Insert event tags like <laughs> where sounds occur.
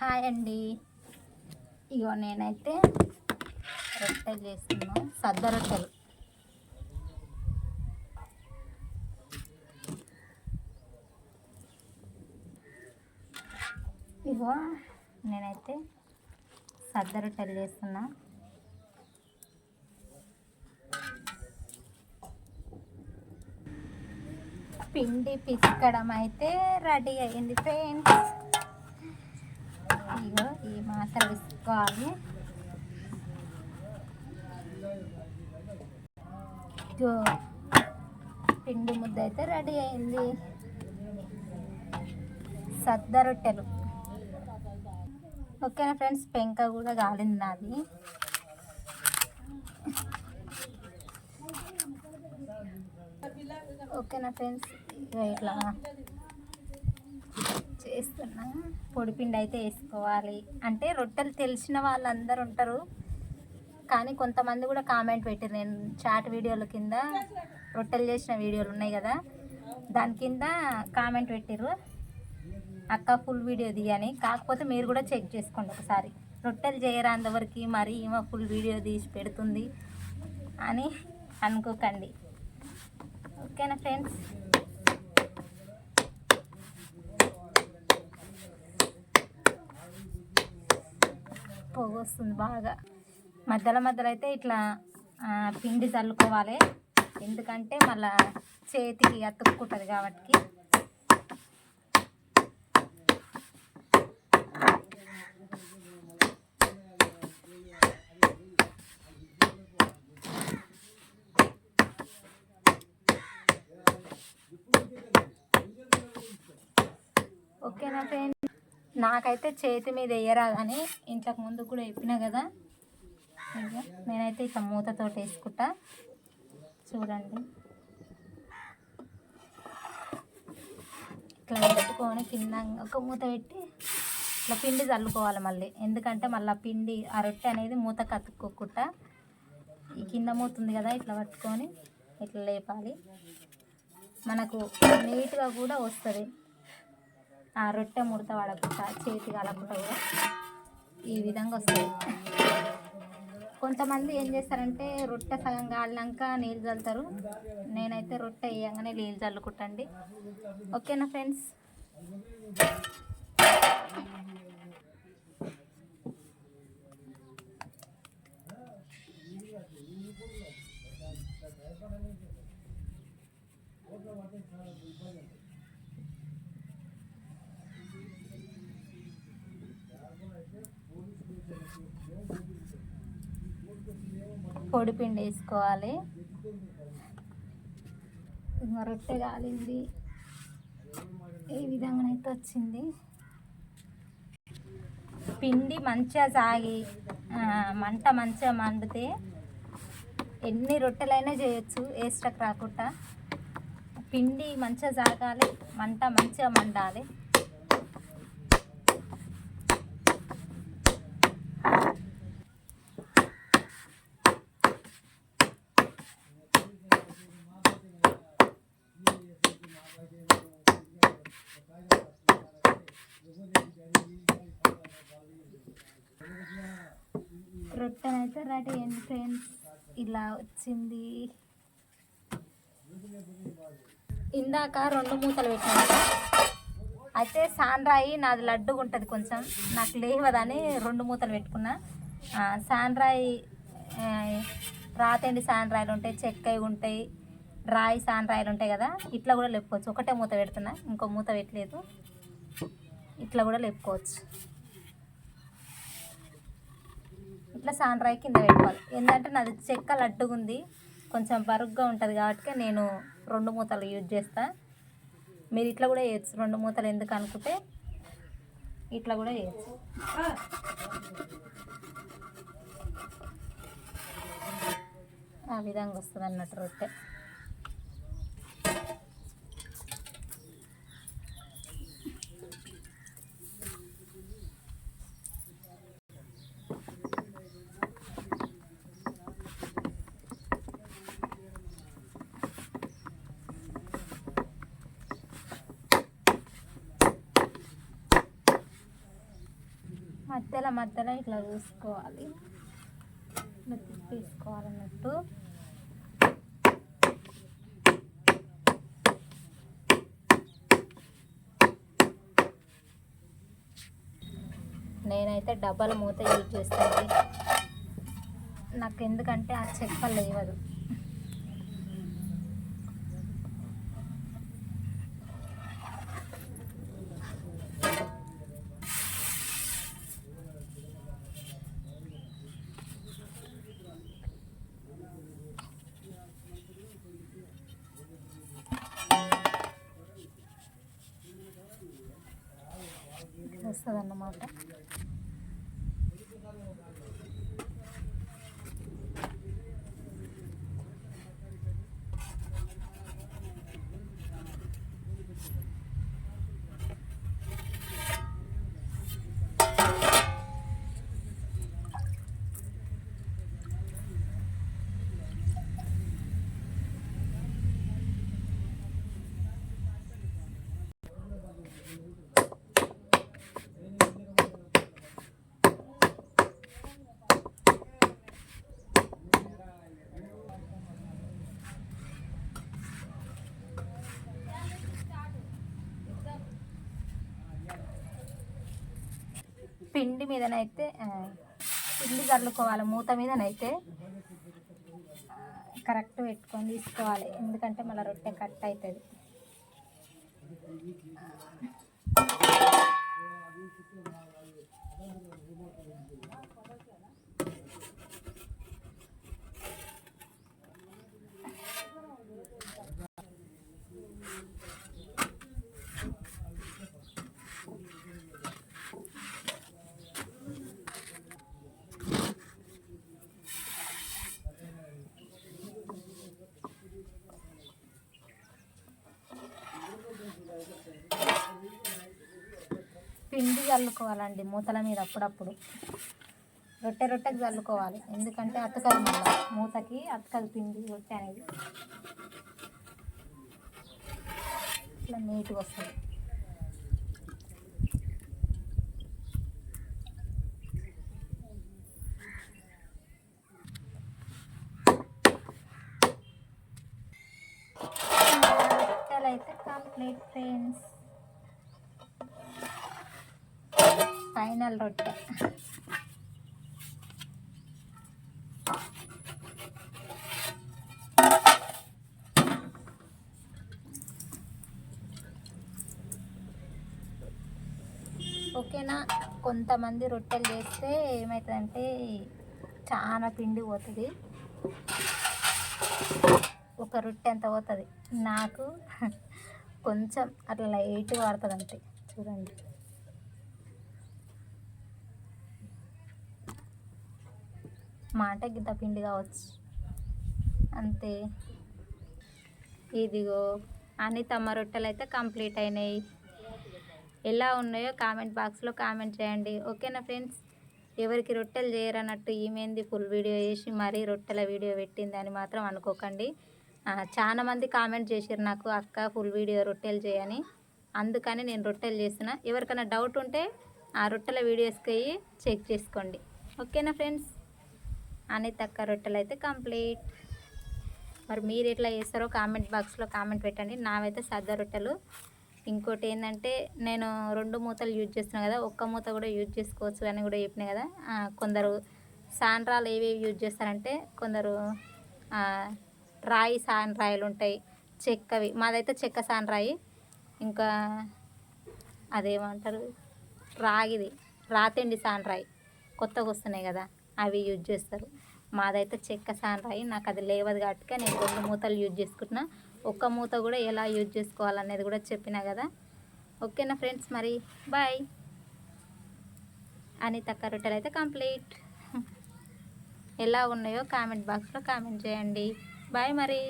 Hi అండి. ఇగో నేనైతే రొట్టెలు చేస్తున్నా సద్ద రొట్టెలు. ఇగో నేనైతే సద్ద రొట్టెలు చేస్తున్నా. పిండి పిసకడం అయితే రెడీ అయింది ఫ్రెండ్స్. ఇగో ఈ మాత్రం విసుకోవాలి. పిండి ముద్ద అయితే రెడీ అయింది. సద్ద రొట్టెలు. ఓకేనా ఫ్రెండ్స్? పెంక కూడా కాలింది నాది. ఓకేనా ఫ్రెండ్స్? ఇట్లా చేస్తున్నా. పొడిపిండి అయితే వేసుకోవాలి. అంటే రొట్టెలు తెలిసిన వాళ్ళందరూ ఉంటారు. కానీ కొంతమంది కూడా కామెంట్ పెట్టారు నేను చాట్ వీడియోల కింద రొట్టెలు చేసిన వీడియోలు ఉన్నాయి కదా. దాని కింద కామెంట్ పెట్టారు అక్క ఫుల్ వీడియో దిగని కాకపోతే మీరు కూడా చెక్ చేసుకోండి ఒకసారి. రొట్టెలు చేయరాంతవరకు మరి ఈమె ఫుల్ వీడియో తీసి పెడుతుంది అని అనుకోకండి. ఓకేనా ఫ్రెండ్స్ పొగ వస్తుంది బాగా. మధ్యలో మధ్యలో అయితే ఇట్లా పిండి చల్లుకోవాలి. ఎందుకంటే మళ్ళా చేతికి అతుక్కుంటుంది కాబట్టి ఓకేనా ఫ్రెండ్ నాకైతే చేతి మీద వేయరాదని ఇంతకు ముందు కూడా చెప్పిన కదా. నేనైతే ఇట్లా మూతతో వేసుకుంటా. చూడండి. ఇట్లా పెట్టుకొని కింద ఒక మూత పెట్టి ఇట్లా పిండి చల్లుకోవాలి మళ్ళీ. ఎందుకంటే మళ్ళీ ఆ పిండి ఆ రొట్టె అనేది మూత కతుక్కోకుండా ఈ కింద మూతుంది కదా ఇట్లా పట్టుకొని ఇట్లా లేపాలి. మనకు నీట్గా కూడా వస్తుంది. రొట్టె ముడత పడకుండా చేతి కలకుండా కూడా ఈ విధంగా వస్తుంది కొంతమంది ఏం చేస్తారంటే రొట్టె సగం కాలినాక నీళ్ళు చల్లుతారు. నేనైతే రొట్టె వేయంగానే నీళ్ళు చల్లుకుంటండి ఓకేనా ఫ్రెండ్స్? పొడిపిండి వేసుకోవాలి. రొట్టె కాలింది. ఈ విధంగానైతే వచ్చింది. పిండి మంచిగా సాగి మంట మంచిగా మండితే ఎన్ని రొట్టెలైనా చేయొచ్చు వేస్టకు రాకుండా. పిండి మంచిగా సాగాలి మంట మంచిగా మండాలి. రొట్టెనైతే రెడీ అయింది ఫ్రెండ్స్. ఇలా వచ్చింది. ఇందాక రెండు మూతలు పెట్టాను అయితే సాన్రాయి నాది లడ్డుగా ఉంటుంది కొంచెం. నాకు లేవదని రెండు మూతలు పెట్టుకున్నా. సాన్రాయి రాతండి సాన్రాయిలు ఉంటాయి చెక్కవి ఉంటాయి. రాయి సాండ్రాయిలు ఉంటాయి కదా ఇట్లా కూడా లేపుకోవచ్చు. ఒకటే మూత పెడుతున్నా ఇంకో మూత పెట్టలేదు. ఇట్లా కూడా లేపుకోవచ్చు. ఇట్లా సాన్ రాయి కింద పెట్టుకోవాలి. ఎందుకంటే నాది చెక్క లడ్డుగా ఉంది కొంచెం బరుగ్గా ఉంటుంది కాబట్టి నేను రెండు మూతలు యూజ్ చేస్తా. మీరు ఇట్లా కూడా వేయచ్చు రెండు మూతలు ఎందుకు అనుకుంటే ఇట్లా కూడా వేయచ్చు ఆ విధంగా వస్తుంది అన్నట్టు రొట్టె. మధ్యల మధ్యలో ఇట్లా చూసుకోవాలి. ఇట్లా తిప్పేసుకోవాలన్నట్టు. నేనైతే డబ్బాల మూత యూజ్ చేస్తాను. నాకు ఎందుకంటే ఆ చెక్క లేవదు వస్తుంది అన్నమాట పిండి మీదనైతే పిండి చల్లుకోవాలి మూత మీదనైతే కరెక్ట్ పెట్టుకొని తీసుకోవాలి. ఎందుకంటే మళ్ళీ రొట్టె కట్ అవుతుంది. పిండి చల్లుకోవాలండి మూతల మీద అప్పుడప్పుడు. రొట్టె రొట్టెకి చల్లుకోవాలి ఎందుకంటే అతకదు మళ్ళీ. మూతకి అతకదు పిండి రొట్టె అనేది ఇట్లా నీట్గా వస్తుంది. రొట్టెలు అయితే కంప్లీట్ ఫ్రెండ్స్ ఫైనల్ రొట్టె. ఓకేనా? కొంతమంది రొట్టెలు చేస్తే ఏమవుతుందంటే చాలా పిండి పోతుంది. ఒక రొట్టె ఎంత పోతుంది. నాకు కొంచెం అట్లా లైట్ పడుతుంది అంతే చూడండి. మాట గిద్ద పిండి కావచ్చు. అంతే. ఇదిగో అన్ని తమ్మ రొట్టెలు అయితే కంప్లీట్ అయినాయి. ఎలా ఉన్నాయో కామెంట్ బాక్స్లో కామెంట్ చేయండి. ఓకేనా ఫ్రెండ్స్? ఎవరికి రొట్టెలు చేయరన్నట్టు ఈమెంది ఫుల్ వీడియో చేసి మరీ రొట్టెల వీడియో పెట్టింది అని మాత్రం అనుకోకండి. చాలా మంది కామెంట్ చేశారు నాకు అక్క ఫుల్ వీడియో రొట్టెలు చేయని. అందుకని నేను రొట్టెలు చేస్తున్నా. ఎవరికైనా డౌట్ ఉంటే ఆ రొట్టెల వీడియోస్కి అయ్యి చెక్ చేసుకోండి. ఓకేనా ఫ్రెండ్స్? అని తక్క రొట్టెలు అయితే కంప్లీట్. మరి మీరు ఎట్లా చేస్తారో కామెంట్ బాక్స్లో కామెంట్ పెట్టండి. నావైతే సద్ద రొట్టెలు. ఇంకోటి ఏంటంటే నేను రెండు మూతలు యూజ్ చేస్తున్నాను కదా ఒక్క మూత కూడా యూజ్ చేసుకోవచ్చు అని కూడా చెప్పిన కదా కొందరు సాండ్రాలు ఏవేవి యూజ్ చేస్తారంటే కొందరు రాయి సాండ్రాయిలు ఉంటాయి చెక్కవి. మాదైతే చెక్క సాండ్రాయి. ఇంకా అదేమంటారు రాగిది రాతండి సాండ్రాయి. కొత్తగా వస్తున్నాయి కదా. అవి యూజ్ చేస్తారు. మాదైతే చెక్క సాండ్రాయి నాకు అది లేవదు కాబట్టి నేను రెండు మూతలు యూజ్ చేసుకుంటున్నా. ఒక్క మూత కూడా ఎలా యూజ్ చేసుకోవాలనేది కూడా చెప్పినా కదా. ఓకేనా ఫ్రెండ్స్ మరి? బాయ్. అని తక్క రొట్టెలు అయితే కంప్లీట్. <laughs> ఎలా ఉన్నాయో కామెంట్ బాక్స్లో కామెంట్ చేయండి. బాయ్ మరి.